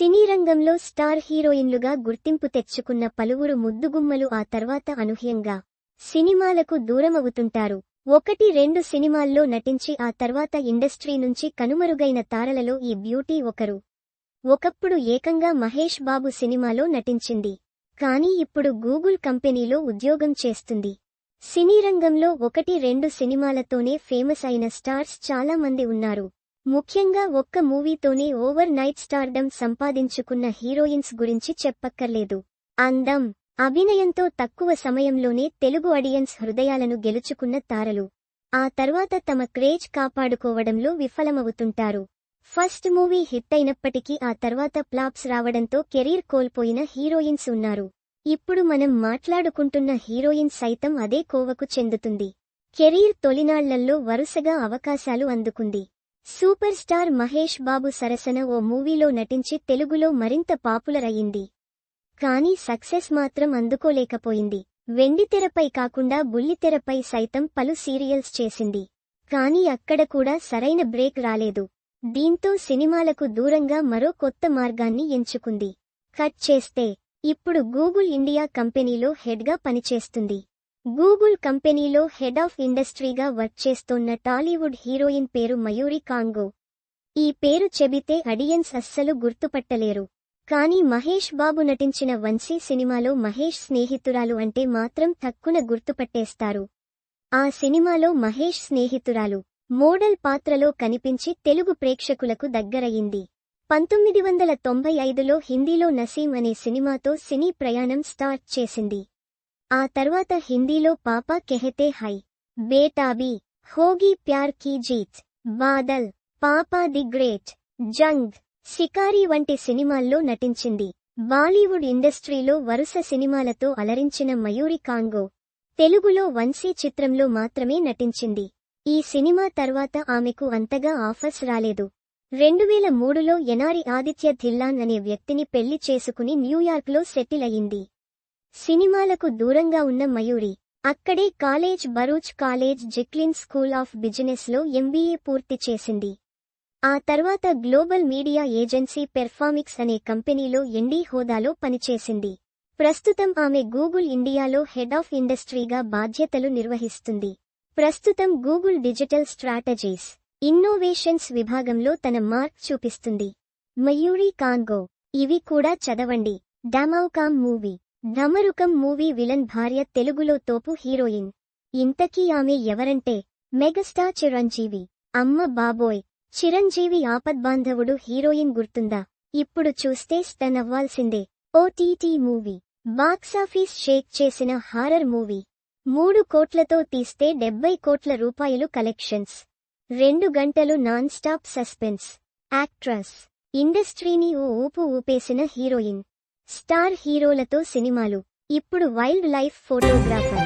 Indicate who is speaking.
Speaker 1: సినీ రంగంలో స్టార్ హీరోయిన్లుగా గుర్తింపు తెచ్చుకున్న పలువురు ముద్దుగుమ్మలు ఆ తర్వాత అనూహ్యంగా సినిమాలకు దూరమవుతుంటారు. ఒకటి రెండు సినిమాల్లో నటించి ఆ తర్వాత ఇండస్ట్రీ నుంచి కనుమరుగైన తారలలో ఈ బ్యూటీ ఒకరు. ఒకప్పుడు ఏకంగా మహేష్ బాబు సినిమాలో నటించింది. కానీ ఇప్పుడు గూగుల్ కంపెనీలో ఉద్యోగం చేస్తుంది. సినీ రంగంలో ఒకటి రెండు సినిమాలతోనే ఫేమస్ అయిన స్టార్స్ చాలా మంది ఉన్నారు. ముఖ్యంగా ఒక్క మూవీతోనే ఓవర్ నైట్ స్టార్డమ్ సంపాదించుకున్న హీరోయిన్స్ గురించి చెప్పక్కర్లేదు. అందం అభినయంతో తక్కువ సమయంలోనే తెలుగు ఆడియన్స్ హృదయాలను గెలుచుకున్న తారలు. ఆ తర్వాత తమ క్రేజ్ కాపాడుకోవడంలో విఫలమవుతుంటారు. ఫస్ట్ మూవీ హిట్ అయినప్పటికీ ఆ తర్వాత ప్లాప్స్ రావడంతో కెరీర్ కోల్పోయిన హీరోయిన్స్ ఉన్నారు. ఇప్పుడు మనం మాట్లాడుకుంటున్న హీరోయిన్ సైతం అదే కోవకు చెందుతుంది. కెరీర్ తొలినాళ్ళల్లో వరుసగా అవకాశాలు అందుకుంది. సూపర్ స్టార్ మహేష్ బాబు సరసన ఓ మూవీలో నటించి తెలుగులో మరింత పాపులర్ అయింది కానీ సక్సెస్ మాత్రం అందుకోలేకపోయింది. వెండితెరపై కాకుండా బుల్లితెరపై సైతం పలు సీరియల్స్ చేసింది. కానీ అక్కడ కూడా సరైన బ్రేక్ రాలేదు. దీంతో సినిమాలకు దూరంగా మరో కొత్త మార్గాన్ని ఎంచుకుంది. కట్ చేస్తే ఇప్పుడు గూగుల్ ఇండియా కంపెనీలో హెడ్గా పనిచేస్తుంది. గూగుల్ కంపెనీలో హెడ్ ఆఫ్ ఇండస్ట్రీగా వర్క్ చేస్తోన్న టాలీవుడ్ హీరోయిన్ పేరు మయూరి కాంగో. ఈ పేరు చెబితే అడియన్స్ అస్సలు గుర్తుపట్టలేరు. కానీ మహేష్ బాబు నటించిన వంశీ సినిమాలో మహేష్ స్నేహితురాలు అంటే మాత్రం తక్కున గుర్తుపట్టేస్తారు. ఆ సినిమాలో మహేష్ స్నేహితురాలు మోడల్ పాత్రలో కనిపించి తెలుగు ప్రేక్షకులకు దగ్గరయింది. పంతొమ్మిది వందల తొంభై ఐదులో హిందీలో నసీం అనే సినిమాతో సినీ ప్రయాణం స్టార్ట్ చేసింది. ఆ తర్వాత హిందీలో పాపా కెహతే హై బేటాబీ హోగీ ప్యార్ కీ జీత్ బాదల్ పాపా ది గ్రేట్ జంగ్ షికారి వంటి సినిమాల్లో నటించింది. బాలీవుడ్ ఇండస్ట్రీలో వరుస సినిమాలతో అలరించిన మయూరి కాంగో తెలుగులో వంశీ చిత్రంలో మాత్రమే నటించింది. ఈ సినిమా తర్వాత ఆమెకు అంతగా ఆఫర్స్ రాలేదు. రెండువేల మూడులో ఎనారి ఆదిత్య ధిల్లాన్ అనే వ్యక్తిని పెళ్ళి చేసుకుని న్యూయార్క్లో సెటిల్ అయింది. సినిమాలకు దూరంగా ఉన్న మయూరి అక్కడే college Baruch college Zicklin school of బిజినెస్లో ఎంబీఏ పూర్తి చేసింది. ఆ తర్వాత గ్లోబల్ మీడియా ఏజెన్సీ పెర్ఫామిక్స్ అనే కంపెనీలో ఎండీ హోదాలో పనిచేసింది. ప్రస్తుతం ఆమె గూగుల్ ఇండియాలో హెడ్ ఆఫ్ ఇండస్ట్రీగా బాధ్యతలు నిర్వహిస్తుంది. ప్రస్తుతం గూగుల్ డిజిటల్ స్ట్రాటజీస్ ఇన్నోవేషన్స్ విభాగంలో తన మార్క్ చూపిస్తుంది. మయూరి కాంగో ఇవి కూడా చదవండి. డామౌకామ్ మూవీ. నమరుకం మూవీ విలన్ భార్య తెలుగులో తోపు హీరోయిన్. ఇంతకీ ఆమె ఎవరంటే మెగాస్టార్ చిరంజీవి. అమ్మ బాబోయ్. చిరంజీవి ఆపద్బాంధవుడు హీరోయిన్ గుర్తుందా? ఇప్పుడు చూస్తే స్టన్ అవ్వాల్సిందే. OTT movie. బాక్సాఫీస్ షేక్ చేసిన హారర్ మూవీ. మూడు కోట్లతో తీస్తే డెబ్బై కోట్ల రూపాయలు కలెక్షన్స్. రెండు గంటలు నాన్ స్టాప్ సస్పెన్స్. యాక్ట్రస్. ఇండస్ట్రీని ఓ ఊపు ఊపేసిన హీరోయిన్. స్టార్ హీరోలతో సినిమాలు. ఇప్పుడు వైల్డ్ లైఫ్ ఫోటోగ్రాఫర్.